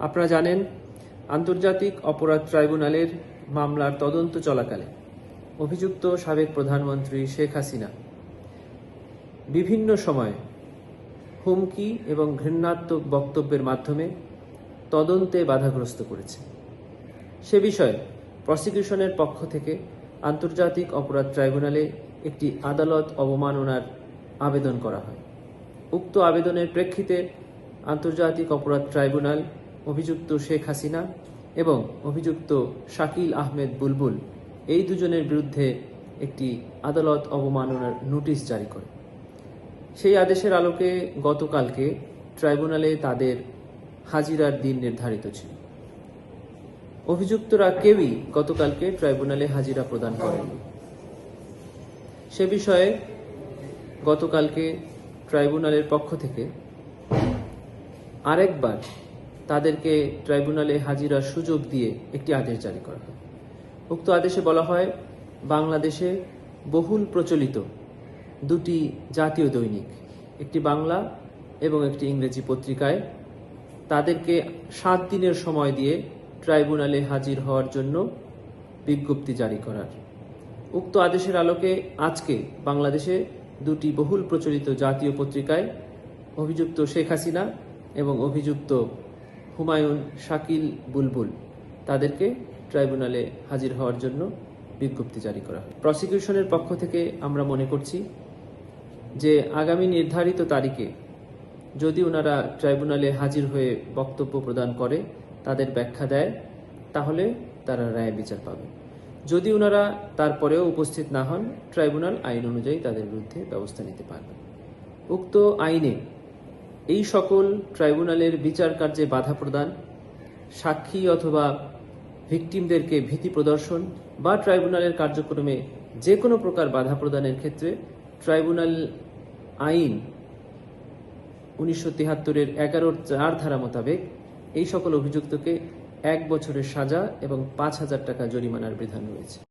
আপনারা জানেন, আন্তর্জাতিক অপরাধ ট্রাইব্যুনালের মামলার তদন্ত চলাকালে অভিযুক্ত সাবেক প্রধানমন্ত্রী শেখ হাসিনা বিভিন্ন সময়ে হুমকি এবং ঘৃণাত্মক বক্তব্যের মাধ্যমে তদন্তে বাধাগ্রস্ত করেছে। সে বিষয়ে প্রসিকিউশনের পক্ষ থেকে আন্তর্জাতিক অপরাধ ট্রাইব্যুনালে একটি আদালত অবমাননার আবেদন করা হয়। উক্ত আবেদনের প্রেক্ষিতে আন্তর্জাতিক অপরাধ ট্রাইব্যুনাল অভিযুক্ত শেখ হাসিনা এবং অভিযুক্ত শাকিল আহমেদ বুলবুল এই দুজনের বিরুদ্ধে একটি আদালত অবমাননার নোটিশ জারি করে। সেই আদেশের আলোকে গতকালকে ট্রাইব্যুনালে তাদের হাজিরার দিন নির্ধারিত ছিল। অভিযুক্তরা কেউই গতকালকে ট্রাইব্যুনালে হাজিরা প্রদান করেননি। সে বিষয়ে গতকালকে ট্রাইব্যুনালের পক্ষ থেকে আরেকবার তাদেরকে ট্রাইব্যুনালে হাজিরার সুযোগ দিয়ে একটি আদেশ জারি করা হয়। উক্ত আদেশে বলা হয়, বাংলাদেশে বহুল প্রচলিত দুটি জাতীয় দৈনিক, একটি বাংলা এবং একটি ইংরেজি পত্রিকায় তাদেরকে সাত দিনের সময় দিয়ে ট্রাইব্যুনালে হাজির হওয়ার জন্য বিজ্ঞপ্তি জারি করার। উক্ত আদেশের আলোকে আজকে বাংলাদেশে দুটি বহুল প্রচলিত জাতীয় পত্রিকায় অভিযুক্ত শেখ হাসিনা এবং অভিযুক্ত হুমায়ুন শাকিল বুলবুল তাদেরকে ট্রাইব্যুনালে হাজির হওয়ার জন্য বিজ্ঞপ্তি জারি করা হয়। প্রসিকিউশনের পক্ষ থেকে আমরা মনে করছি যে আগামী নির্ধারিত তারিখে যদি ওনারা ট্রাইব্যুনালে হাজির হয়ে বক্তব্য প্রদান করে, তাদের ব্যাখ্যা দেয়, তাহলে তারা রায় বিচার পাবে। যদি ওনারা তারপরেও উপস্থিত না হন, ট্রাইব্যুনাল আইন অনুযায়ী তাদের বিরুদ্ধে ব্যবস্থা নিতে পারবে। উক্ত আইনে এই সকল ট্রাইব্যুনালের বিচার কার্যে বাধা প্রদান, সাক্ষী অথবা ভিকটিমদেরকে ভীতি প্রদর্শন বা ট্রাইব্যুনালের কার্যক্রমে যে কোনো প্রকার বাধা প্রদানের ক্ষেত্রে ট্রাইব্যুনাল আইন উনিশশো তিহাত্তরের এগারোর চার ধারা মোতাবেক এই সকল অভিযুক্তকে এক বছরের সাজা এবং পাঁচ হাজার টাকা জরিমানার বিধান রয়েছে।